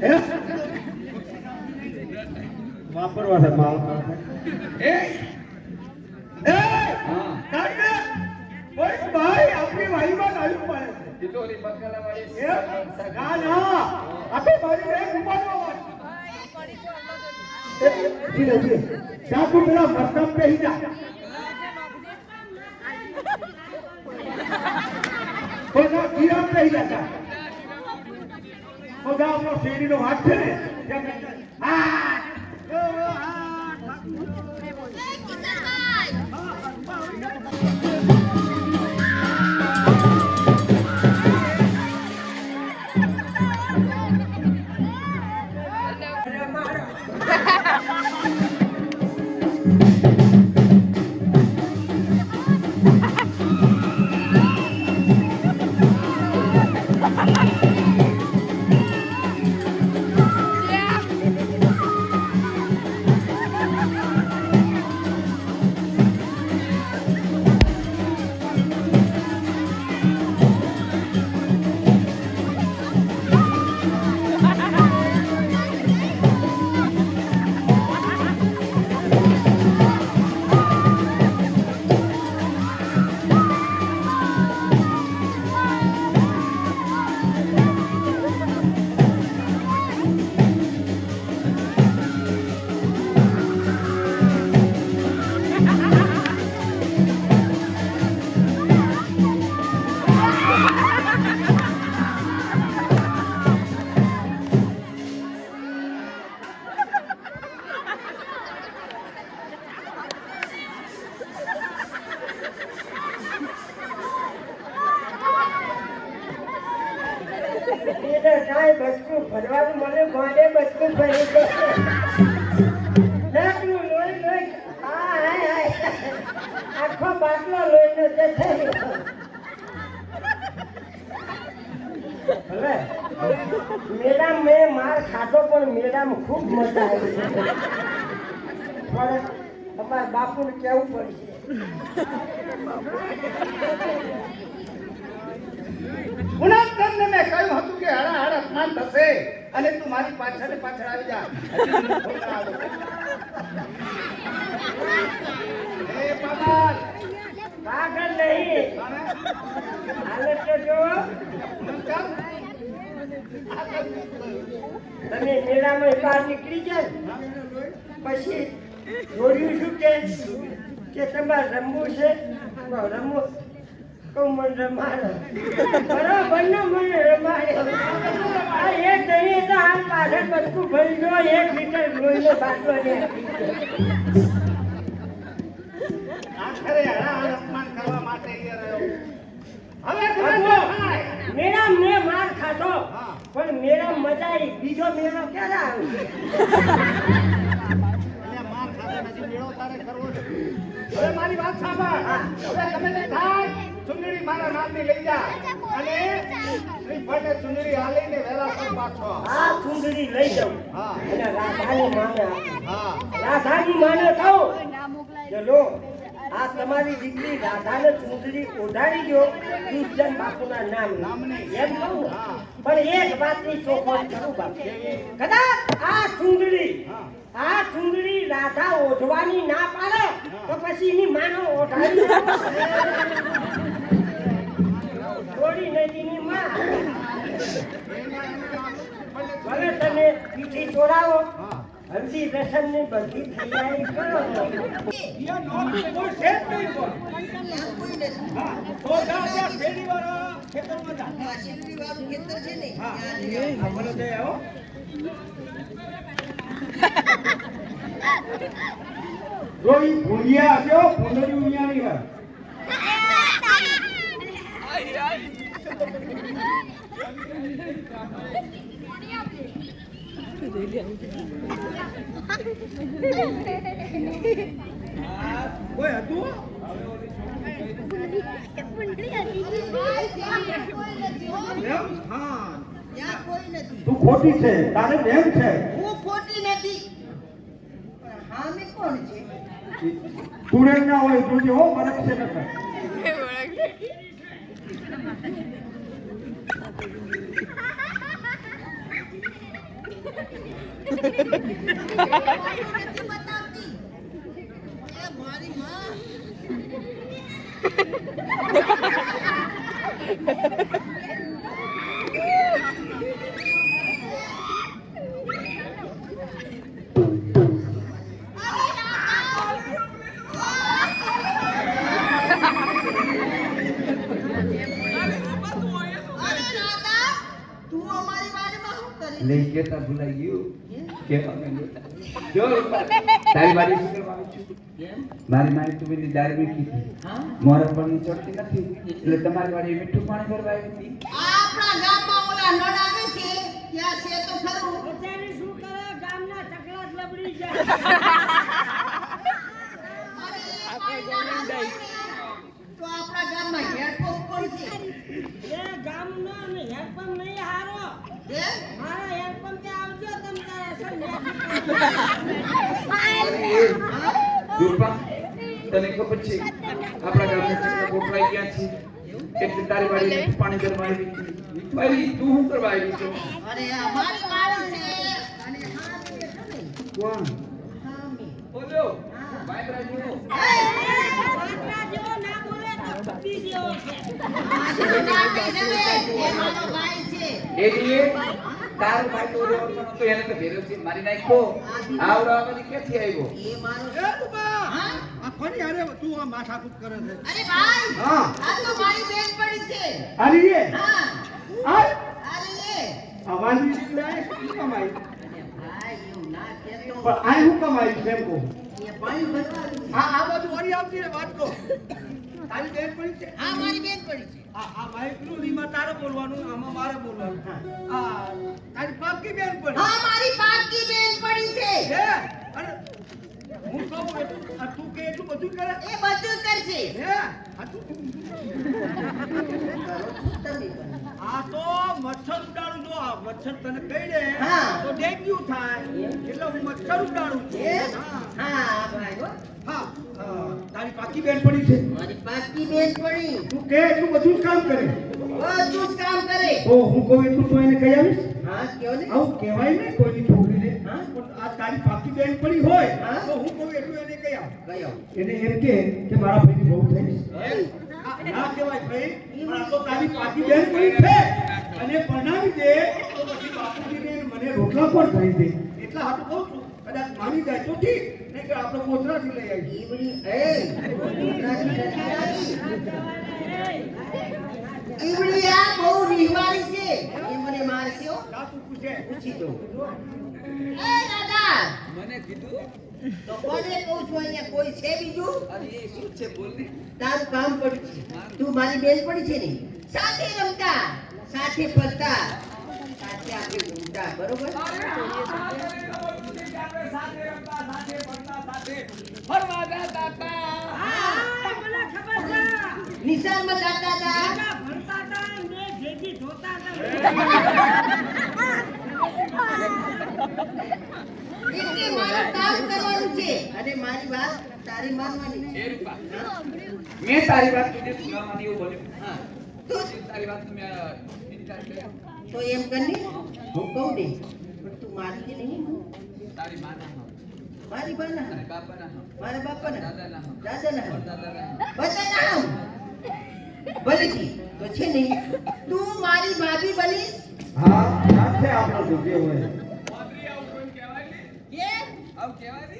હે? વાપરવા છે માલ એ એ હા ભાઈ આપણી વાડીમાં ગાયું પડે છે તિજોરી બકાલાવાળી એ? ના ના આપણે મારી બેન ઉપાડવા ધીરે ધીરે ચાકુ પેલા મરતમ પેહી જા કોના ધીરા રહી જતા. કોના આપણો શેરીનો હાથ છે ને તમારા બાપુને કેવું પડશે. ગુણાત્મને મેં કહ્યું હતું કે હળા હળ સ્નાન થશે અને તું મારી પાછળ પાછળ આવી જા. એ બાબા પાગલ નહીં. હાલત તો જોવો તમે મેળામાં બહાર નીકળી જાય પછી જોડ્યું શું કે? કે તમારે રમવું છે? તો રમવું કહું મને રમાડો. બરાબર ને મને રમાડ્યો આ એક નહીં તો આમ પાછળ ભરી ગયો એક લીટર લોહીનો બાટલો આખરે કરવા માટે હવે. મેળા મેં માર ખાધો. પણ મેળા મજા આવી. બીજો મેળો ક્યારે આવ્યો હવે મારી વાત સાંભળ. હવે તમે જે થાય ચુંદડી મારા નામની લઈ જા. અને શ્રીફળને ચુંદડી હાલીને પર પાછો. આ ચૂંદડી લઈ જાઉં. હા. અને રાધાની માને આપું. હા. રાધાની માને કહું કે લો. આ તમારી દીકરી રાધાને ચૂંટણી ઓઢાડી ગયો કૃષ્ણ બાપુના નામ. એમ કહું પણ એક વાતની ચોખવટ કરું બાપુ કદાચ આ ચૂંટણી આ ચૂંટણી રાધા ઓઢવાની ના પાડે, તો પછી એની માનો ઓઢાડી થોડી નદીની માં. ભલે તમે પીઠી હા હલ્દી રસમની બધી તૈયારી કરો અહીંયા નોકરી કોઈ છે જ નહીં કોઈ. હા, તો જા ત્યાં શેરીવાળા ખેતરમાં જા. હા, આ ભલે તે આવો. રોઈ ભૂલિયા હશો, ભૂંડરી ઉમિયાની હે. આ કોઈ હતું? તું ખોટી છે તારે બેન છે હું ખોટી નથી હામે કોણ છે તું ના હોય જોજે હો મને છે નકર. મારી નથી બતાવતી એ મારી માં અરે રાધા તું અમારી વાડીમાં શું કરી લઈ કેતા ભૂલાઈ ગયું? જો તારી મારી મારી તું પેલી દાળ મીઠી હતી મોરસ પણ ચડતી નથી. એટલે તમારી વાળી મીઠું પાણી ભરવા આવી હતી? આપણા ગામમાં ઓલા નળ આવે છે ત્યાં છે તો ખરું. અત્યારે શું કરે? ગામના ચકલા જ લબડી જાય. આપણા ગામમાં હેડપંપ એ ગામનો ને હેડપંપ નહીં હારો. હે? મારા હેડપંપ કે આવજો તમ તારે અસલ દુર્પા તને ખબર છે આપણા ગામના ગોઠવાઈ ગયા છે. એટલે તારી વાડી પાણી આવી. ભાઈ તું શું કરવા આવી છો? અરે અમારી વાડી છે. અને હા કોણ હા, મેં. ઓલો વાયબ્રા જેવો પાટલા જેવો ના બોલે તો કુદી જેવો છે આ જેનો નામ છે ને, એ મારો ભાઈ છે એ દીએ તારો ભાઈ તો ઓલો ઓળખાણો તો એને તો ભેરો મારી નાખ્યો. આવડો આ ક્યાંથી આવ્યો? એ મારો એ બા હા? આ કોની હારે તું આ માથાકૂટ કરે છે? અરે ભાઈ હા. આ તો મારી બેનપણી છે. આલી રે હા. આ? અરે લે અમારી લે શું કમાઈ ભાઈ એવું ના કહેતો. પણ આ શું કમાઈ છે એમ કહું. એ પાણી ભરવા આ આ બાજુ વળી આવતી રે વાત કહો. તારી બેન પડી છે? હા મારી બેનપણી છે. આ આ નીમાં તારે બોલવાનું આમાં મારે બોલવાનું. આ તારી પાકી બેન પડી. હા મારી પાકી બેનપણી છે. હે? અને હું કહું આ તું કે એટલું બધું કરે? એ બધું કરશે. હે? આ તું આ તો મચ્છર ઉડાડું જો આ મચ્છર તને કહી દે હા. તો ડેન્ગ્યુ થાય. એટલે હું મચ્છર ઉડાડું છું. હા. હા ભાઈ હા હા. તારી પાકી બેન પડી છે. મારી પાકી બેનપણી તું કે તું બધું જ કામ કરે. બધું જ કામ કરે. ઓ હું કહું એટલું તો એને કહી આવીશ? હા કયો ને? આવું કહેવાય ને કોઈની છોકરીને હા? પણ આ તારી પાકી બેન પડી હોય? તો હું કહું એટલું એને કહી આવ. કયો એને એમ કે કે મારા ભાઈની બહુ થઈ ના કહેવાય ભાઈ પણ આ તો તારી પાકી બેન પડી છે. અને પરણાવી દે. મને રોટલા પણ થઈ દે એટલા હાટું કહું છું. કદાચ માની જાય તો ઠીક નહીં કે આપણે ગોધરાથી લઈ આવીએ. ઈવડી બહુ રીહવાળી છે એ મને મારશે હો. પૂછે પૂછી દો એ દાદા મને કીધું કોઈ છે બીજું છે તારું કામ પડ્યું છે તું મારી બેન પડી છે ને સાથે રમતા સાથે ફરતા સાથે આપણે બરોબર હતા ભણતા હતા ને હતા મારું વાત તારી માનવાની મેં તારી વાત કીધી તું એવું બન્યું હા તારી વાત કર્યો તો એમ કરી હું કહું ને પણ તું મારી કે નહીં તારી મારી બાના મારા બાપાના દાદાના બધાના આમ ભલે તો છે ને તું મારી ભાભી બનીશ. હા સાથે આપણો ભૂગે હોય. આવું કહેવાય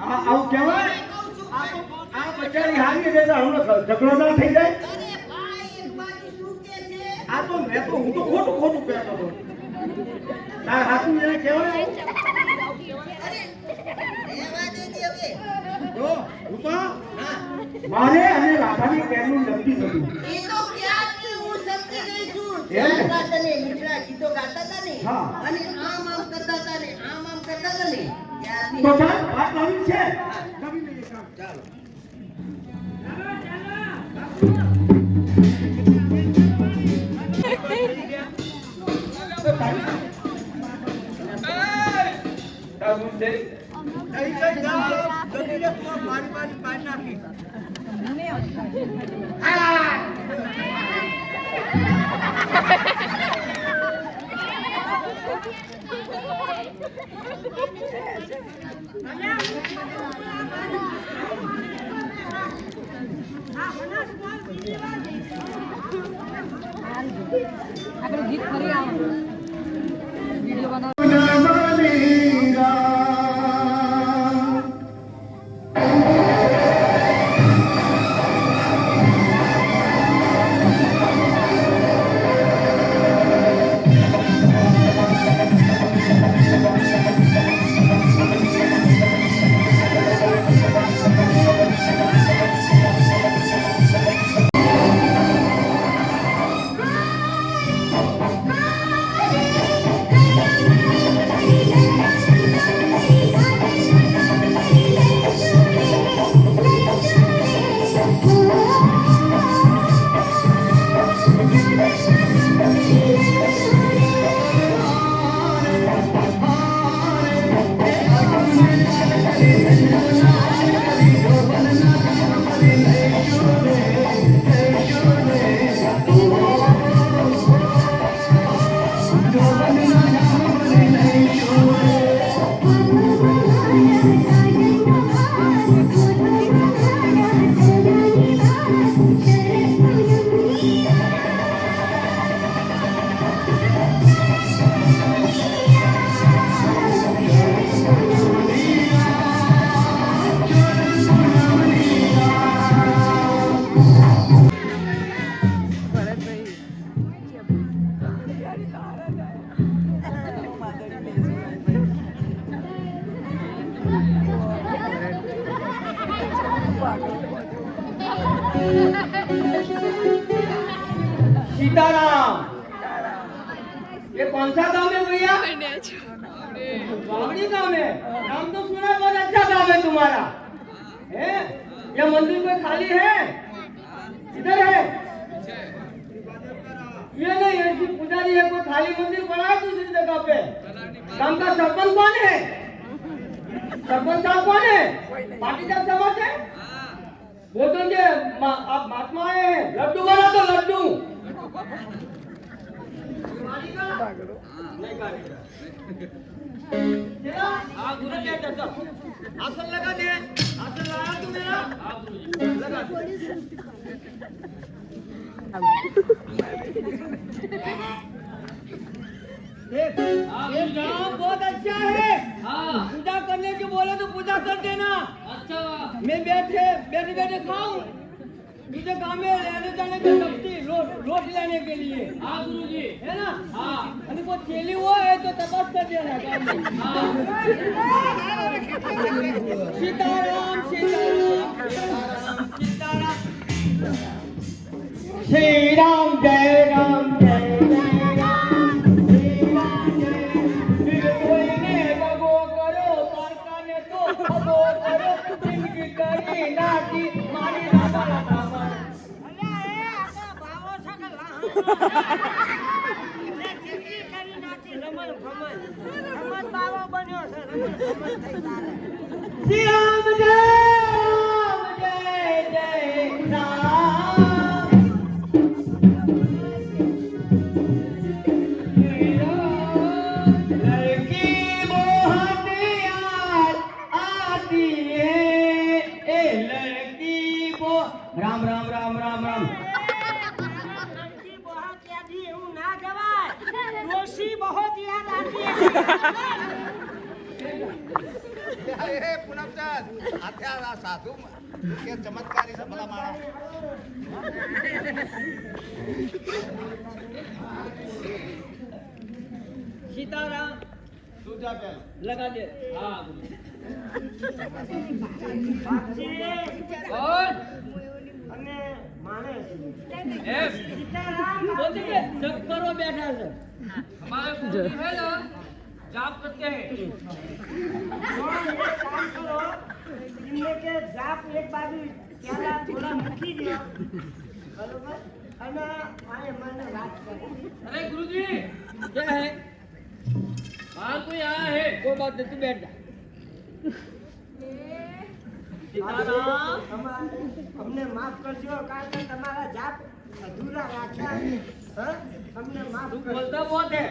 આ આવું કહેવાય કહું છું આ તો આ બચારી હારી દે તો ઝઘડો ના થઈ જાય અરે ભાઈ એક બાજુ શું કે છે આ તો મેં તો હું તો ખોટું ખોટું કહેતો હતો. તાર હાથું એને કહેવાય? જો મારે અને રાધાની પ્રેમનું નક્કી થયું એ તો ક્યાંથી હું સમજી ગઈ છું. એમ? તને મીઠા ગીતો ગાતા હતા ને અને આમ આમ કરતા હતા ને આમ આમ કરતા હતા ને તો ચાલ વાત નવી છે. નવી નવી કામ ચાલો. તારું છે આપણે ગીત ફરી આવો. बावड़ी गांव है नाम तो सुना है, बहुत अच्छा गांव है तुम्हारा है ये मंदिर में खाली है इधर है ये नहीं ऐसी पुजारी है कोई खाली मंदिर बना है दूसरी जगह पे गांव का सरपंच कौन है सरपंच साहब कौन है पाटीदार समाज है वो तो ये मा- आप महात्मा आए हैं लड्डू बना तो लड्डू गाँव बहुत अच्छा है। पूजा करने की बोले तो पूजा कर देना अच्छा मैं बैठे बैठे बैठे खाऊं मुझे गाँव में रहने जाने की शक्ति रोट लाने के लिए हाँ गुरु जी है ना આમાં હોય તો તપાસ કરજે સીતારામ સીતારામ સીતારામ શ્રી રામ જય રામ જય. કરી નાખી મારી રાધા શ્રી રામ જય રામ જય જય રામ लगा दे हाँ અને માણસ बोलते कि चक्करों बैठा है हमारे पूरी है ना जाप करते हैं પણ એક કામ કરો એમને કે જાપ એક બાજુ પહેલા થોડા મૂકી દો બરોબર અને આને મને વાત કરી अरे गुरुजी क्या है बाहर कोई आया है कोई बात नहीं तू बैठ जा सीताराम અમારે- અમને માફ કરજો કારણ કે તમારા જાપ અધૂરા રાખ્યા हाँ? हमने माफ तू कर बोलता बहुत है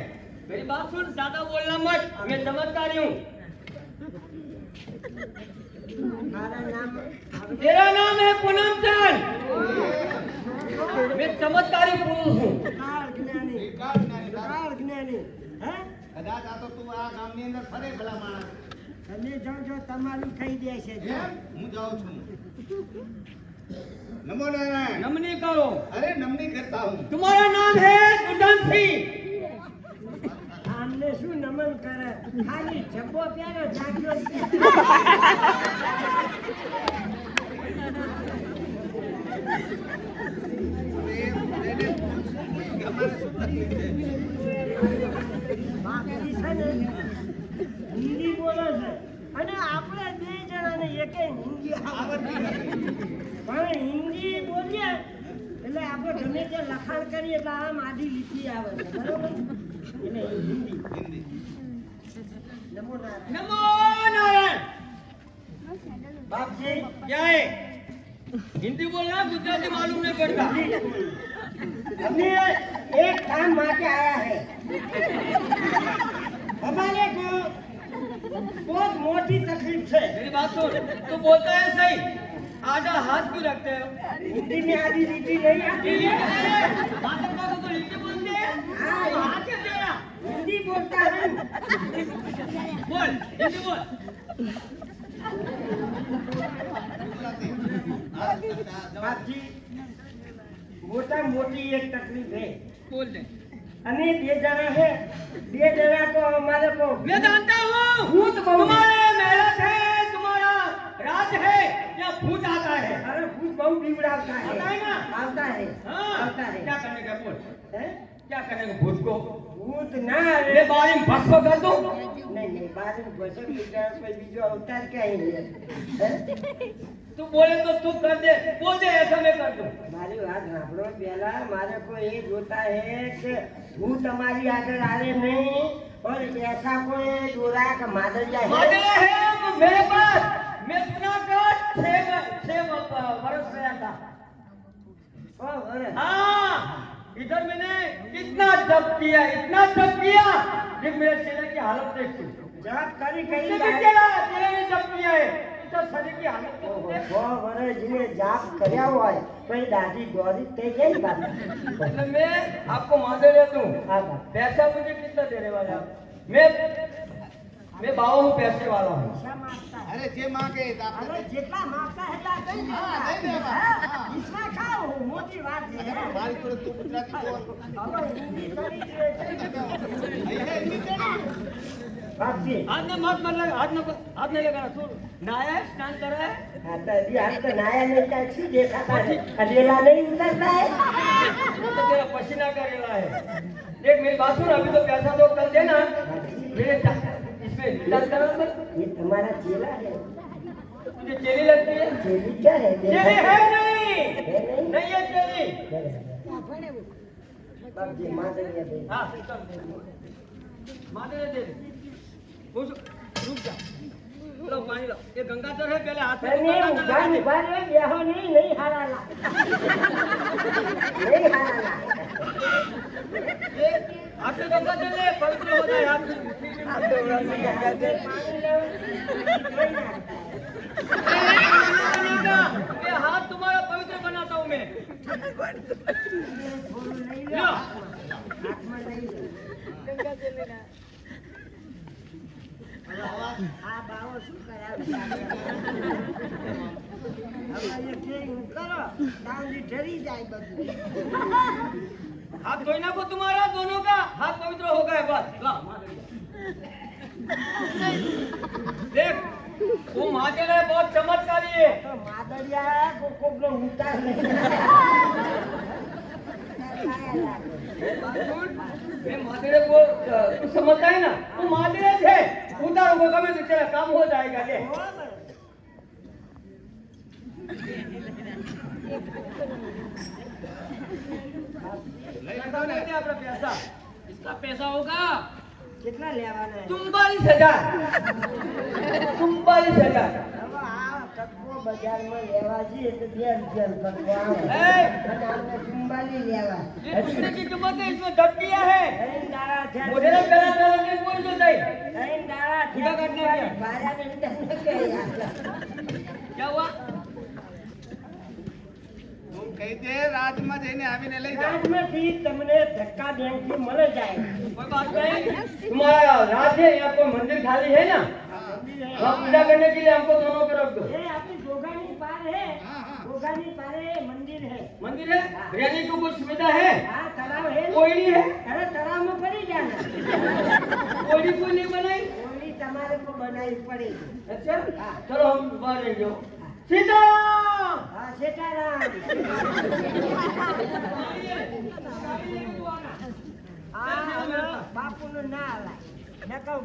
मेरी बात सुन ज्यादा बोलना मत मैं चमत्कारी हूँ हमारा नाम तेरा नाम है पूनम चंद मैं चमत्कारी पुरुष हूँ કાળ જ્ઞાની કાળ જ્ઞાની તારા. કાળ જ્ઞાની હે કદાચ આ તો તું આ ગામની અંદર ફરે ભલા માણસ. તમે જાઓ છો તમારું થઈ જશે હું જાઉં છું. નમો નારાયણ. નમની કરો. અરે નમની કરતા હું. તમારા નામ હે ગુડન સિંહ આમને શું નમન કરે? ખાલી જબ્બો પ્યારો જાગ્યો છે ગમે તે લખાણ કરીએ એટલે આમ આધી લીટી આવે છે બરોબર એટલે હિન્દી નમો નારાયણ नमो नारायण બાપજી क्या है हिंदी बोलना गुजराती मालूम नहीं पड़ता हमने एक काम मांगे आया है हमारे को बहुत मोटी तकलीफ है मेरी बात सुन तू बोलता है सही आधा हाथ क्यों रखते हो? में आधी रीति नहीं आती। तो हिंदी बोलते हैं। हाँ। तो हिंदी बोलता है। बोल हिंदी बोल। बापजी મોટા મોટી એક તકલીફ હે બોલ દે અમે मैं जानता हूँ। भूत तुम्हारे मेहनत है। राज है या भूत आता है? अरे भूत बहुत बिगड़ा आता है। आता है ना? आता है। हाँ। आता है। क्या करने का बोल? क्या करने का भूत को? भूत ना अरे बारे में भस्म तो कर दो। नहीं नहीं बारे में भस्म की दो कोई भी जो अवतार क्या है तू बोले तो तू कर दे। बोल दे ऐसा मैं कर दूँ। मारी बात ना बोलो बेला मारे को ये होता है कि भूत हमारी आगे आ रहे नहीं। और ऐसा कोई जोरा का मादल जाए। मादल है तो मेरे पास। मैं जूनागढ़ छह व- छह व- वर्ष गया था ओ, अरे, हाँ इधर मैंने इतना जब किया इतना जब किया कि मेरे चेहरे की हालत देख तू જાપ કરી કરી इससे भी બાર- चेहरा चेहरे ने जब किया है तो शरीर की हालत देख ઓહો, तू देख। સો વર્ષ જેને જાપ કર્યા હોય તો એ દાદી દોરી થઈ જાય ને બાપા. मतलब मैं आपको मादे दे दूं હા બાપા. पैसा मुझे कितना देने वाले आप मैं मैं बाबा हूँ पैसे वाला हूँ अरे जे मांगे अरे जितना मांगता है इतना दे देगा इसमें का मोटी बात है हमारी तो तू गुजराती को आज ना मत मत लगा आज ना आज नहीं लगाना छोड़ नाया स्नान कर रहा है हां तो अभी आज तो नाया नहीं था अच्छी देखा था अकेला नहीं उतरता है वो तो तेरा पसीना करेला है देख मेरी बात सुन अभी तो पैसा तो कल देना मेरे ये तुम्हारा चेला है तुझे चेली लगती है चेली क्या है चेली है नहीं है नहीं? नहीं है चेली बापजी मादरिया दे हाँ चल दे माते दे दे कुछ रुक जा लो पानी लो ये गंगाधर है पहले हाथ में तो અને गंगाधर ઉભા लगा दे। ઉભા રે બેહો નહીં નહીં હારાલા નહીં હારાલા ये हाथ में गंगाधर ले पवित्र हो जाए हाथ में આ તો પાણી લેવું જોઈ નાખતા. ये हाथ तुम्हारा पवित्र बनाता हूँ मैं થોડું લઈ લો लो હાથમાં લઈ લો આ બાવો શું કરાવે હવે એ કેવું કરો દાંડી ઠરી જાય બધું हाथ धोना को तुम्हारा दोनों का हाथ पवित्र हो गए बस ला देख वो मादरिया बहुत चमत्कारी है तो मादरिया को को लो उठा मैं मादरे को तू समझता है ना वो मादरे थे उतारो को कभी तो चला काम हो जाएगा ये इसका पैसा होगा કેટલા લેવાના चुम्बालीस हजार चुम्बालीस हजार હવે આ તત્વો બજારમાં લેવા જઈએ તો બે રૂપિયા કરવો આવે ए, અને આપણે ચુંબાલી લેવા ये जूते की कीमत है इसमें दब दिया है ત્રણ દાડા થયા मुझे ना गला गला के बोल दो दई ત્રણ દાડા થયા પૂજા કરને ચુંબાલી ભાડાને તને કહ્યા. क्या हुआ તું કહી દે રાજમાં જઈને આવીને લઈ જાઓ રાજમાંથી તમને ધક્કા બેંકથી મળે જાય कोई बात नहीं तुम्हारा राज है यहाँ पर मंदिर खाली है ना वहाँ पूजा करने के लिए हमको दोनों को रख दो ये आपकी गोगानी पार है हाँ, हाँ। गोगानी पार है मंदिर है मंदिर है रहने की कोई सुविधा है हाँ तालाब है ना? कोई नहीं है अरे तालाब में पड़ी जाना कोई नहीं कोई नहीं बनाई ओली તમારે को बनाई पड़ेगी अच्छा चलो हम बाहर रह जाओ સીતારામ! હા સીતારામ. આ બાપુનું ના હલાય નકમ